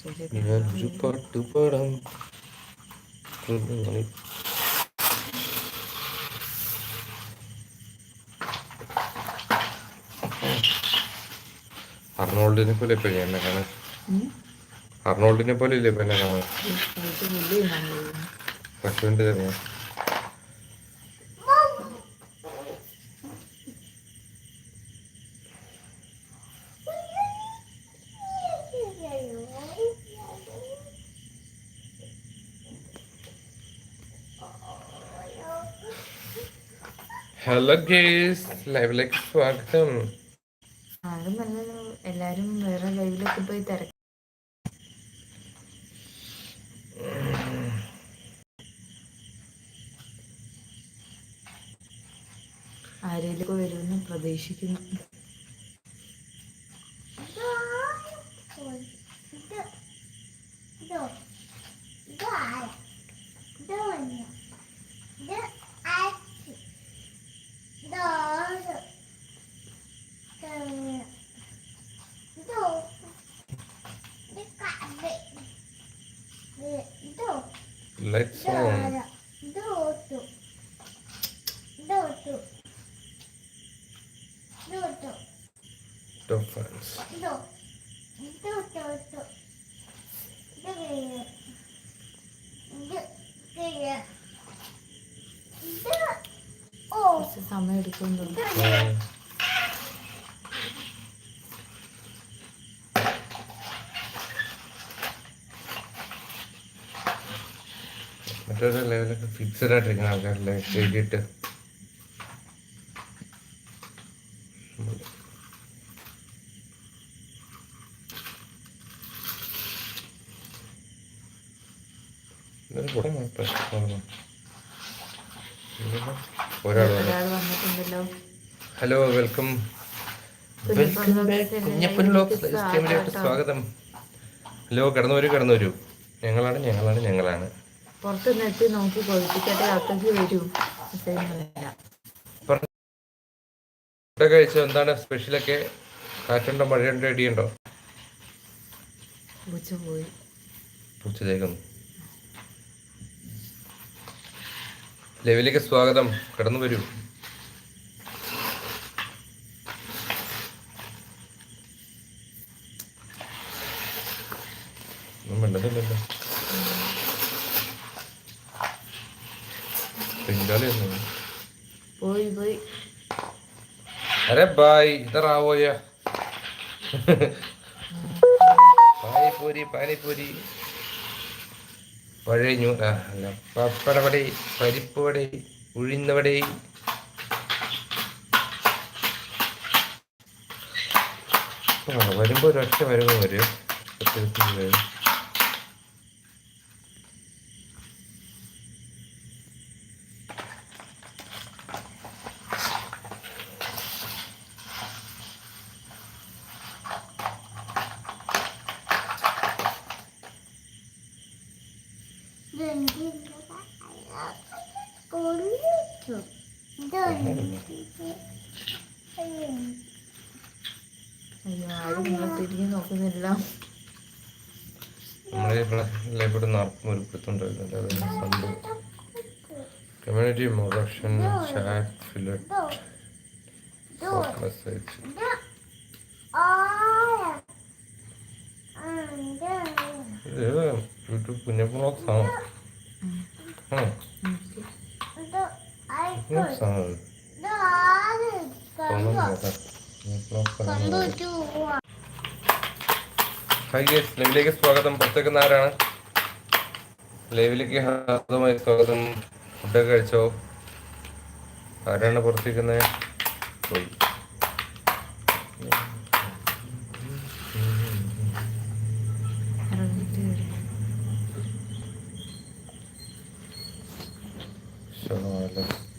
ഞാനൊരു പാട്ട് പാടാം. അർണോൾഡിനെ പോലെ ഇപ്പൊ എന്നെ കാണാൻ? അർണോൾഡിനെ പോലെ ഇല്ലേ ഇപ്പൊ എന്നെ കാണാൻ? പശുവിന്റെ തന്നെയാ ഹലോ ഗേസ് ലൈവിലേക്ക് സ്വാഗതം. ആരും നല്ലത് എല്ലാരും വേറെ ലൈവിലൊക്കെ പോയി തിരക്ക്. ആരേലൊക്കെ വരുമെന്ന് പ്രതീക്ഷിക്കുന്നു. Let's on Dolphins. സമയം എടുക്കും മറ്റൊരു ലെവലൊക്കെ ഫിക്സഡ് ആയിട്ടിരിക്കുന്ന ആൾക്കാരല്ലേ? എഴുതിയിട്ട്. Hello welcome welcome back Kunjappan ലേക്ക്. സ്വാഗതം. ഹലോ കടന്നു വരൂ കടന്നു വരൂ ഞങ്ങളാണ് ഞങ്ങളാണ് ഞങ്ങളാണ്. പുറത്ത് നെട്ടി നോക്കി കൊഴിപ്പിക്കട്ടെ അത്തേക്ക് വരൂ. കഴിച്ചോ? എന്താണ് സ്പെഷ്യലൊക്കെ? കാറ്റുണ്ടോ? മഴയുണ്ടോ? ഇടിയുണ്ടോ? പൂച്ച പോയി. പൂച്ചതേക്കുന്നു ലെവിലേക്ക് സ്വാഗതം. കടന്നു വരൂ. ഒന്നും മിണ്ടുന്നില്ലല്ലോ പിങ്കാളി ഒന്നും പോയി പോയി. അരെ ബായ് ഇതറാവോയ പാനിപ്പൂരി പാനിപ്പൂരി. പഴഞ്ഞു അല്ല പപ്പടവടി പരിപ്പ് വടി വരുമ്പോ വരുമ്പോൾ ഒരൊറ്റ വരുമ്പോ വരും അയ്യോ ആരും നിങ്ങൾ തിരിഞ്ഞു നോക്കുന്നില്ല നമ്മളെ ഇവിടെ നടക്കും ഒരു പിടുത്തുണ്ടായിരുന്നില്ല സംഭവം കമ്മ്യൂണിറ്റി മൊറക്ഷൻ ചാറ്റ് ഫിലറ്റ് മെസ്സേജ് ഇത് യൂട്യൂബ് കുഞ്ഞപ്പ ലൈവിലേക്ക് സ്വാഗതം. പുറത്തേക്ക് ആരാണ്? ലൈവിലേക്ക് ഹാർദമായി സ്വാഗതം. ഫുഡൊക്കെ കഴിച്ചോ? ആരാണ് പുറത്തേക്കുന്നത് പോയി. let's